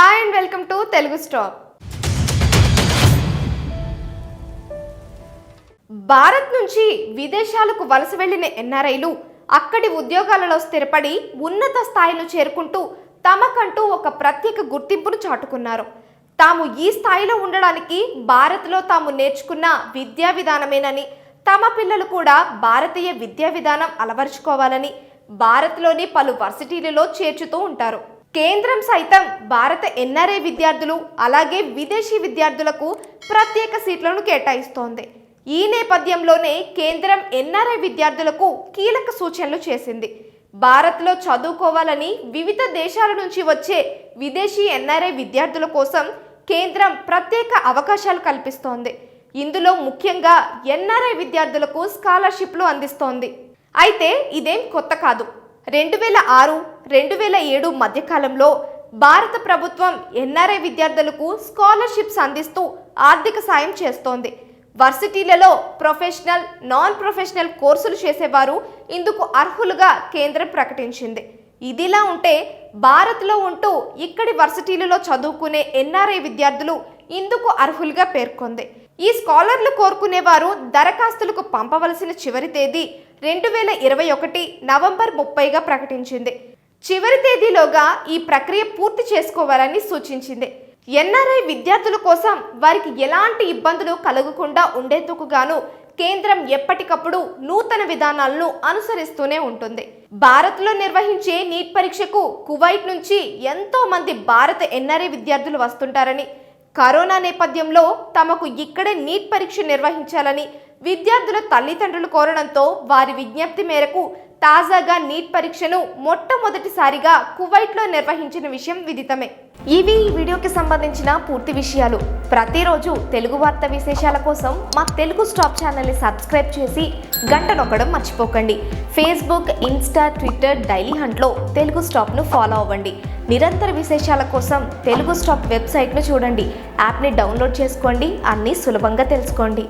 Hi and welcome to Telugu stop. Bharat నుంచి విదేశాలకు వలస వెళ్ళిన ఎన్ఆర్ఐలు అక్కడి ఉద్యోగాలలో స్థిరపడి ఉన్నత స్థాయిలో చేరుకుంటూ తమకంటూ ఒక ప్రత్యేక గుర్తింపును చాటుకున్నారు. తాము ఈ స్థాయిలో ఉండడానికి భారత్లో తాము నేర్చుకున్న విద్యా విధానమేనని తమ పిల్లలు కూడా భారతీయ విద్యా విధానం అలవరుచుకోవాలని భారత్లోని పలు వర్సిటీలలో చేర్చుతూ ఉంటారు. కేంద్రం సైతం భారత ఎన్ఆర్ఐ విద్యార్థులు అలాగే విదేశీ విద్యార్థులకు ప్రత్యేక సీట్లను కేటాయిస్తోంది. ఈ నేపథ్యంలోనే కేంద్రం ఎన్ఆర్ఐ విద్యార్థులకు కీలక సూచనలు చేసింది. భారత్లో చదువుకోవాలని వివిధ దేశాల నుంచి వచ్చే విదేశీ ఎన్ఆర్ఐ విద్యార్థుల కోసం కేంద్రం ప్రత్యేక అవకాశాలు కల్పిస్తోంది. ఇందులో ముఖ్యంగా ఎన్ఆర్ఐ విద్యార్థులకు స్కాలర్షిప్లు అందిస్తోంది. అయితే ఇదేం కొత్త కాదు. రెండు వేల ఆరు రెండు వేల ఏడు మధ్యకాలంలో భారత ప్రభుత్వం ఎన్ఆర్ఐ విద్యార్థులకు స్కాలర్షిప్స్ అందిస్తూ ఆర్థిక సాయం చేస్తోంది. వర్సిటీలలో ప్రొఫెషనల్ నాన్ ప్రొఫెషనల్ కోర్సులు చేసేవారు ఇందుకు అర్హులుగా కేంద్రం ప్రకటించింది. ఇదిలా ఉంటే భారత్లో ఉంటూ ఇక్కడి వర్సిటీలలో చదువుకునే ఎన్ఆర్ఐ విద్యార్థులు ఇందుకు అర్హులుగా పేర్కొంది. ఈ స్కాలర్లు కోరుకునేవారు దరఖాస్తులకు పంపవలసిన చివరి తేదీ రెండు వేల ఇరవై ఒకటి నవంబర్ ముప్పైగా ప్రకటించింది. చివరి తేదీలోగా ఈ ప్రక్రియ పూర్తి చేసుకోవాలని సూచించింది. ఎన్ఆర్ఐ విద్యార్థుల కోసం వారికి ఎలాంటి ఇబ్బందులు కలగకుండా ఉండేందుకు గాను కేంద్రం ఎప్పటికప్పుడు నూతన విధానాలను అనుసరిస్తూనే ఉంటుంది. భారత్లో నిర్వహించే నీట్ పరీక్షకు కువైట్ నుంచి ఎంతో మంది భారత ఎన్ఆర్ఐ విద్యార్థులు వస్తుంటారని కరోనా నేపథ్యంలో తమకు ఇక్కడే నీట్ పరీక్ష నిర్వహించాలని విద్యార్థుల తల్లిదండ్రులు కోరడంతో వారి విజ్ఞప్తి మేరకు తాజాగా నీట్ పరీక్షను మొట్టమొదటిసారిగా కువైట్లో నిర్వహించిన విషయం విదితమే. ఇవి ఈ వీడియోకి సంబంధించిన పూర్తి విషయాలు. ప్రతిరోజు తెలుగు వార్త విశేషాల కోసం మా తెలుగు స్టాప్ ఛానల్ని సబ్స్క్రైబ్ చేసి గంట నొక్కడం మర్చిపోకండి. ఫేస్బుక్ ఇన్స్టా ట్విట్టర్ డైలీ హంట్లో తెలుగు స్టాప్ను ఫాలో అవ్వండి. నిరంతర విశేషాల కోసం తెలుగు స్టాప్ వెబ్సైట్ను చూడండి. యాప్ని డౌన్లోడ్ చేసుకోండి. అన్నీ సులభంగా తెలుసుకోండి.